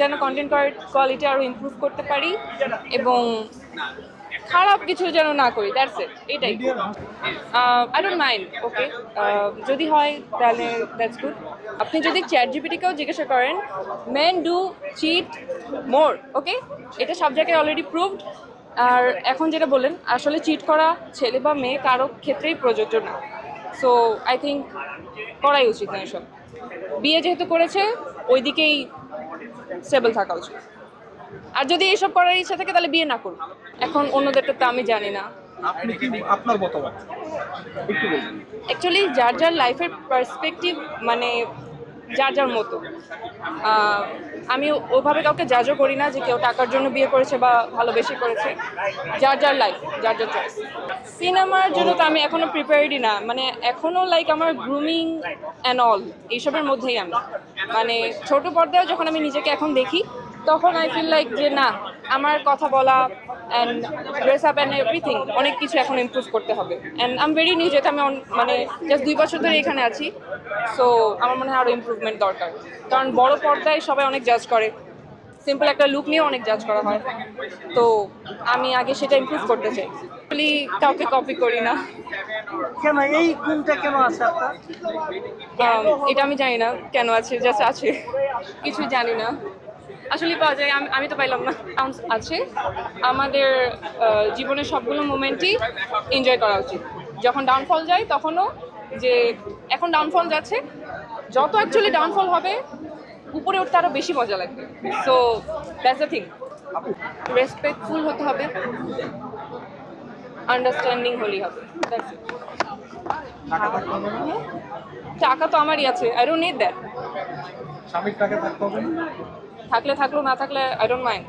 যেন content quality আরও improve করতে পারি এবং খারাপ কিছু যেন না করি দ্যাটস ইট এটাই। আই ডোন্ট মাইন্ড ওকে যদি হয়, তাহলে দ্যাটস গুড আপনি যদি চ্যাট জিপিটিকেও জিজ্ঞাসা করেন men do cheat more okay এটা সব জায়গায় অলরেডি প্রুভড আর এখন যেটা বললেন, আসলে চিট করা ছেলে বা মেয়ে কারও ক্ষেত্রেই প্রযোজ্য না। সো আই থিঙ্ক করাই উচিত না এসব। বিয়ে যেহেতু করেছে ওই দিকেই স্টেবল থাকা উচিত। আর যদি এইসব করার ইচ্ছা থাকে তাহলে বিয়ে না করুন। এখন অন্যদেরটা তো আমি জানি না। আপনি কি আপনার মতামত? একটু বলুন। অ্যাকচুয়ালি যার যার লাইফের পার্সপেক্টিভ মানে যার যার মতো। আমি ওভাবে কাউকে জাজও করি না যে কেউ টাকার জন্য বিয়ে করেছে বা ভালোবেসে করেছে। যার যার লাইফ যার যার চয়েস সিনেমার জন্য তো আমি এখনও প্রিপেয়ার্ডই না। মানে এখনও লাইক আমার গ্রুমিং অ্যান্ড অল এইসবের মধ্যেই আমি। মানে ছোট পর্দায় যখন আমি নিজেকে এখন দেখি, তখন আই ফিল লাইক যে না, আমার কথা বলা and dress up and everything অনেক কিছু এখন ইমপ্রুভ করতে হবে। অ্যান্ড আম ভেরি নিউ যেহেতু আমি মানে জাস্ট দুই বছর ধরে এখানে আছি সো আমার মনে হয় আরও ইমপ্রুভমেন্ট দরকার। কারণ বড় পর্দায় সবাই অনেক জাজ করে সিম্পল একটা লুক নিয়ে অনেক জাজ করা হয়। তো আমি আগে সেটা ইমপ্রুভ করতে চাই। Actually, কাউকে কপি করি না। কেন এই গুণটা কেন আছে আপনার? Um, এটা আমি জানি না কেন আছে জাস্ট আছে। কিছু জানি না। আসলে পাওয়া যায়, আমি আমি তো পাইলাম না। Sounds আছে। আমাদের জীবনের সবগুলো মোমেন্টই এনজয় করা উচিত। যখন ডাউনফল যায়, তখনও যে, এখন ডাউনফল যাচ্ছে, যত অ্যাকচুয়ালি ডাউনফল হবে, উপরে উঠতে আরও বেশি মজা লাগবে। So that's the thing respectful হতে হবে। আন্ডারস্ট্যান্ডিং হলেই হবে. টাকা তো আমারই আছে। আই ডোন্ট নিড দ্যাট স্বামীর টাকা থাকতে হবে থাকলে থাকল না থাকলে আই ডোন্ট মাইন্ড